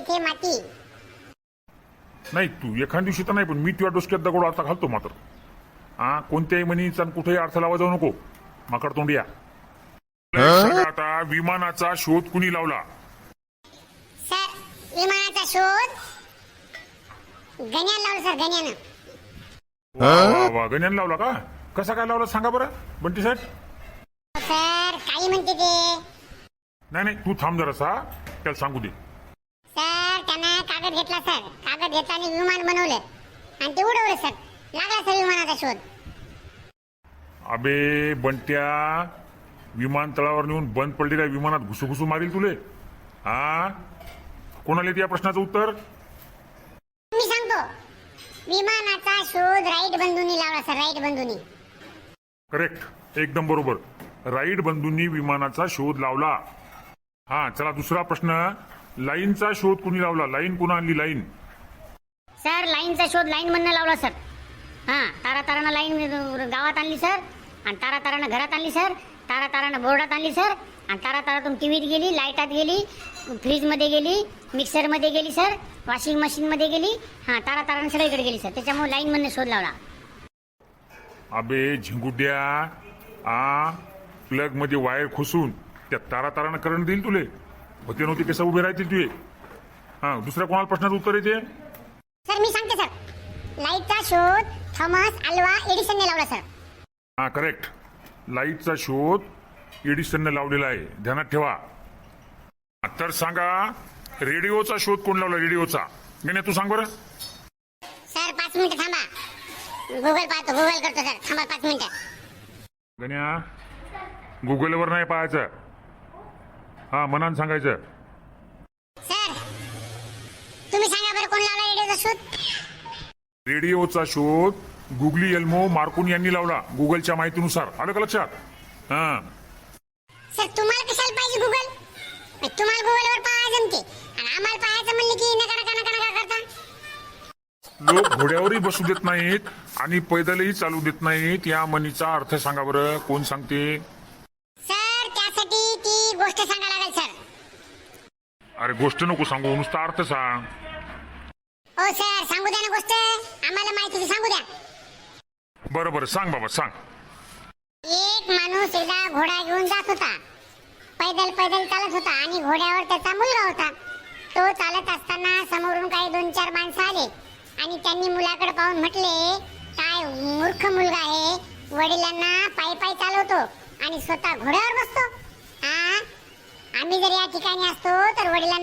येथे माती. नाही तू एखाद दिवशी तर नाही पण मी तुझ्या डोसक्यात दगड आता घालतो मात्र. हा कोणत्याही म्हणीचा कुठेही अर्थ लावा जाऊ नको. माकड तोंडिया सांगा आता विमानाचा शोध कुणी लावला? सर विमानाचा शोध? गण्याला लावलं सर गण्यानं वा गण्यान लावला का? कसा काय लावला सांगा बरं बंटी साहेब. सर काही म्हणते ते. नाही नाही तू थांब जरासा त्याला सांगू दे. कागद घेतला सर. कागद घेतला आणि विमान बनवलं. आणि ते उडवलं सर. लागला सर विमानाचा शोध. अबे बंट्या. विमानतळावर नेऊन बंद पडलेल्या विमानात घुसूघुसू मारील तुले. हा कोणाला या प्रश्नाचं उत्तर? मी सांगतो. विमानाचा शोध राईट बंधूंनी लावला सर राईट बंधूंनी. करेक्ट. एकदम बरोबर. राईट बंधूंनी विमानाचा शोध लावला. हा चला दुसरा प्रश्न. लाईनचा शोध कुणी लावला? लाईन कुणा आणली? लाईन. सर लाईनचा शोध लाईन मधनं लावला सर. हां तारा तारानं लाईन गावात आणली सर. आणि तारा तारानं घरात आणली सर. तारा तारानं बोर्डात आणली सर. आणि तारा तारातून टीव्हीत गेली लाईटात गेली फ्रीजमध्ये गेली मिक्सरमध्ये गेली सर. वॉशिंग मशीनमध्ये गेली. हां तारा तारानं सगळीकडे गेली सर. त्याच्यामुळे लाईन मधनं शोध लावला. अबे झिंगुड्या आ प्लगमध्ये वायर खुसून. त्या तारा तारानं करंट देईल तुले? होते नव्हते कसं उभे राहतील तुझे हा दुसऱ्या कोणाला प्रश्नाचं उत्तर येते सर मी सांगते सर. लाईटचा शोध थॉमस अल्वा एडिसनने लावला सर. हा करेक्ट लाईटचा शोध एडिसनने लावलेला आहे. ध्यानात ठेवा. तर सांगा रेडिओचा शोध कोण लावला रेडिओचा? नाही तू सांग बरं. सर पाच मिनिटं थांबा. गुगल पाहतो गुगल करतो सर. थांबा पाच मिनिटं. गण्या गुगलवर नाही पाहायचं. हा मनान सांगायचं. सर तुम्ही सांगा बरं कोण लावला रेडिओचा शोध? रेडिओचा शोध गुगली एल्मो मार्कोन यांनी लावला गुगलच्या माहितीनुसार. आलं का लक्षात? हा. सर तुम्हाला कशाला पाहिजे गुगल? तुम्हाला गुगलवर पाहा जमते. आणि आम्हाला पाहायचं म्हणलं की नका नका नका नका करता. लोक घोड्यावरही बसू देत नाहीत आणि पैदलही चालू देत नाहीत. या म्हणीचा अर्थ सांगा बरं. कोण सांगते? अरे गोष्ट नको सांगू नुसता अर्थ सांग. हो सर सांगू द्या ना गोष्ट. आम्हाला माहिती सांगू द्या. बरं बरं सांग बाबा सांग. एक माणूस एकदा घोडा घेऊन जात होता. पैदल पैदल चालत होता आणि घोड्यावर त्याचा मुलगा होता. तो चालत असताना समोरून काही दोन चार माणसं आले. आणि त्यांनी मुलाकडे पाहून म्हटले काय मूर्ख मुलगा आहे. वडिलांना पायी पायी चालवतो आणि स्वतः घोड्यावर बसतो. हा आम्ही जर या ठिकाणी असतो तर वडिलांना